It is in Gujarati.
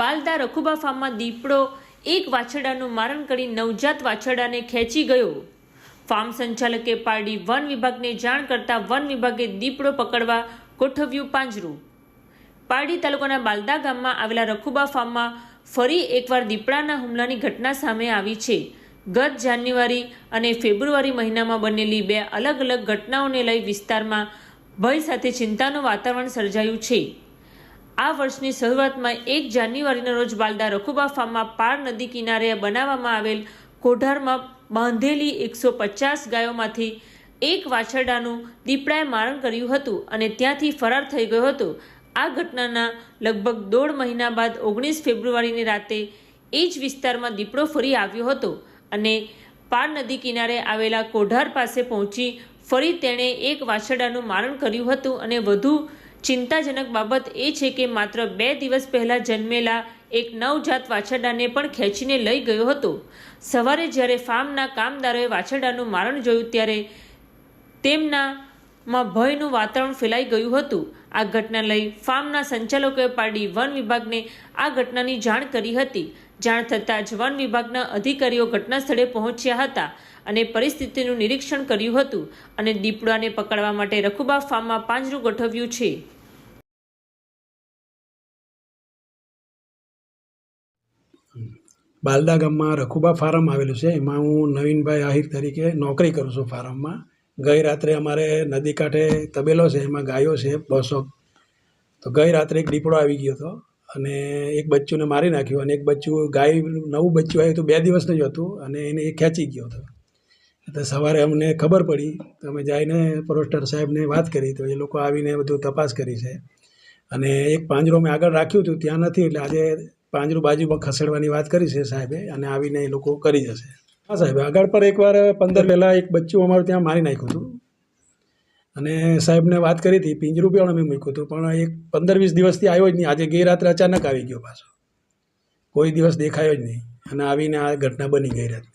બાલદા રખુબા ફાર્મમાં દીપડો એક વાછરડાનું મારણ કરી નવજાત વાછરડાને ખેંચી ગયો. ફાર્મ સંચાલકે પારડી વન વિભાગને જાણ કરતા વન વિભાગે દીપડો પકડવા ગોઠવ્યું પાંજરું. પારડી તાલુકાના બાલદા ગામમાં આવેલા રખુબા ફાર્મમાં ફરી એકવાર દીપડાના હુમલાની ઘટના સામે આવી છે. ગત જાન્યુઆરી અને ફેબ્રુઆરી મહિનામાં બનેલી બે અલગ અલગ ઘટનાઓને લઈ વિસ્તારમાં ભય સાથે ચિંતાનું વાતાવરણ સર્જાયું છે. આ વર્ષની શરૂઆતમાં એક જાન્યુઆરીના રોજ બાલદા રખુબા ફાર્મમાં પાર નદી કિનારે બનાવવામાં આવેલ કોઢારમાં બાંધેલી એકસો પચાસ ગાયોમાંથી એક વાછરડાનું દીપડાએ મારણ કર્યું હતું અને ત્યાંથી ફરાર થઈ ગયો હતો. આ ઘટનાના લગભગ દોઢ મહિના બાદ ઓગણીસ ફેબ્રુઆરીની રાતે એ જ વિસ્તારમાં દીપડો ફરી આવ્યો હતો અને પાર નદી કિનારે આવેલા કોઢાર પાસે પહોંચી ફરી તેણે એક વાછરડાનું મારણ કર્યું હતું અને વધુ ચિંતાજનક બાબત એ છે કે માત્ર બે દિવસ પહેલાં જન્મેલા એક નવજાત વાછરડાને પણ ખેંચીને લઈ ગયો હતો. સવારે જ્યારે ફાર્મના કામદારોએ વાછરડાનું મારણ જોયું ત્યારે તેમનામાં ભયનું વાતાવરણ ફેલાઈ ગયું હતું. આ ઘટના લઈ ફાર્મના સંચાલકોએ પાડી વન વિભાગને આ ઘટનાની જાણ કરી હતી. જાણ થતાં જ વન વિભાગના અધિકારીઓ ઘટના સ્થળે પહોંચ્યા હતા અને પરિસ્થિતિનું નિરીક્ષણ કર્યું હતું અને દીપડાને પકડવા માટે રખુબા ફાર્મમાં પાંજરું ગોઠવ્યું છે. બાલદા ગામમાં રખુબા ફાર્મ આવેલું છે. એમાં હું નવીનભાઈ આહિર તરીકે નોકરી કરું છું ફાર્મમાં. ગઈ રાત્રે અમારે નદી કાંઠે તબેલો છે, એમાં ગાયો છે, બસો. તો ગઈ રાત્રે એક દીપડો આવી ગયો હતો અને એક બચ્ચુને મારી નાખ્યું અને એક બચ્ચું ગાય, નવું બચ્ચું આવ્યું હતું, બે દિવસનું જ હતું અને એને એ ખેંચી ગયો હતો. એટલે સવારે અમને ખબર પડી, તો અમે જઈને પરોસ્ટર સાહેબને વાત કરી, તો એ લોકો આવીને બધું તપાસ કરી છે. અને એક પાંજરો મેં આગળ રાખ્યું હતું, ત્યાં નથી, એટલે આજે પાંજરું બાજુમાં ખસેડવાની વાત કરી છે સાહેબે અને આવીને એ લોકો કરી જશે. હા સાહેબ, આગળ પર એકવાર પંદર પહેલાં એક બચ્ચું અમારું ત્યાં મારી નાખ્યું હતું. અને સાહેબને વાત કરી હતી પિંજરું પણ અમે મૂક્યું હતું, પણ એક પંદર વીસ દિવસથી આવ્યો જ નહીં. આજે ગઈ રાત્રે અચાનક આવી ગયો પાછો. કોઈ દિવસ દેખાયો જ નહીં. અને આવીને આ ઘટના બની ગઈ રાત.